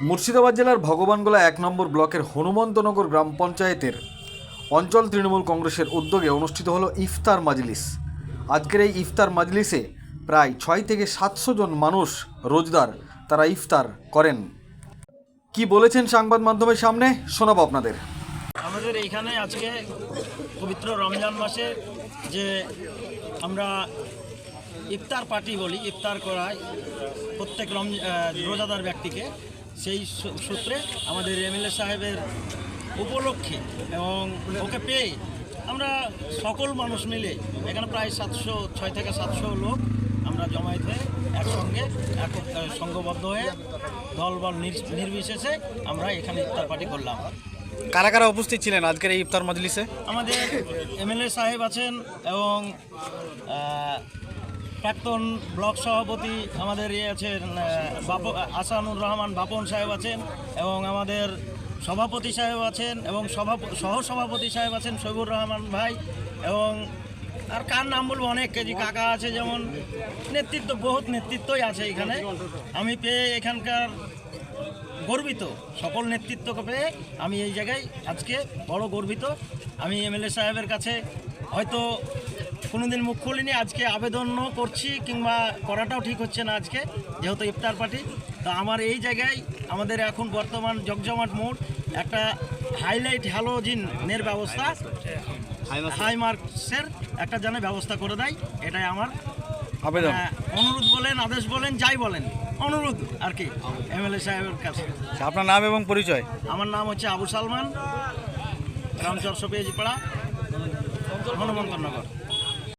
মুর্শিদাবাদ জেলার ভগবানগোলা এক নম্বর ব্লকের হনুমন্তনগর গ্রাম পঞ্চায়েতের অঞ্চল তৃণমূল কংগ্রেসের উদ্যোগে অনুষ্ঠিত হলো ইফতার মাজলিস। আজকের এই ইফতার মাজলিসে প্রায় ছয় থেকে সাতশো জন মানুষ রোজদার তারা ইফতার করেন। কি বলেছেন সংবাদ মাধ্যমের সামনে? শোনাবো আপনাদের। আমাদের এইখানে আজকে পবিত্র রমজান মাসে যে আমরা ইফতার পার্টি বলি, ইফতার করায় প্রত্যেক রোজাদার ব্যক্তিকে সেই সূত্রে আমাদের এমএলএ সাহেবের উপলক্ষে এবং ওকে পেয়ে আমরা সকল মানুষ মিলে এখানে প্রায় সাতশো ছয় থেকে সাতশো লোক আমরা জমায়েত হয়ে একসঙ্গে এক সংঘবদ্ধ হয়ে দলবল নির- নির্বিশেষে আমরা এখানে ইফতার পার্টি করলাম। কারা কারা উপস্থিত ছিলেন আজকের এই ইফতার মজলিসে? আমাদের এমএলএ সাহেব আছেন এবং প্রাক্তন ব্লক সভাপতি আমাদের ইয়ে আছেন বাপ আসানুর রহমান বাপন সাহেব আছেন এবং আমাদের সভাপতি সাহেব আছেন এবং সভা সহসভাপতি সাহেব আছেন সৈবুর রহমান ভাই এবং আর কার নাম বলব, অনেক কেজি কাকা আছে যেমন, নেতৃত্ব, বহুত নেতৃত্বই আছে এখানে। আমি পেয়ে এখানকার গর্বিত, সকল নেতৃত্বকে পেয়ে আমি এই জায়গায় আজকে বড় গর্বিত। আমি এমএলএ সাহেবের কাছে হয়তো কোনোদিন মুখ খুলিনি আজকে আবেদনও করছি কিংবা করাটাও ঠিক হচ্ছে না আজকে যেহেতু ইফতার পার্টি। তো আমার এই জায়গায় আমাদের এখন বর্তমান জগজমাট মোড় একটা হাইলাইট হ্যালোজিনের ব্যবস্থা হাই মার্কসের একটা যেন ব্যবস্থা করে দেয় এটাই আমার আবেদন। অনুরোধ বলেন আদেশ বলেন যাই বলেন অনুরোধ আর কি এমএলএ সাহেবের কাছে। আপনার নাম এবং পরিচয়? আমার নাম হচ্ছে আবু সালমান গ্রাম চরসপিয়াজিপাড়া হনুমন্তনগর।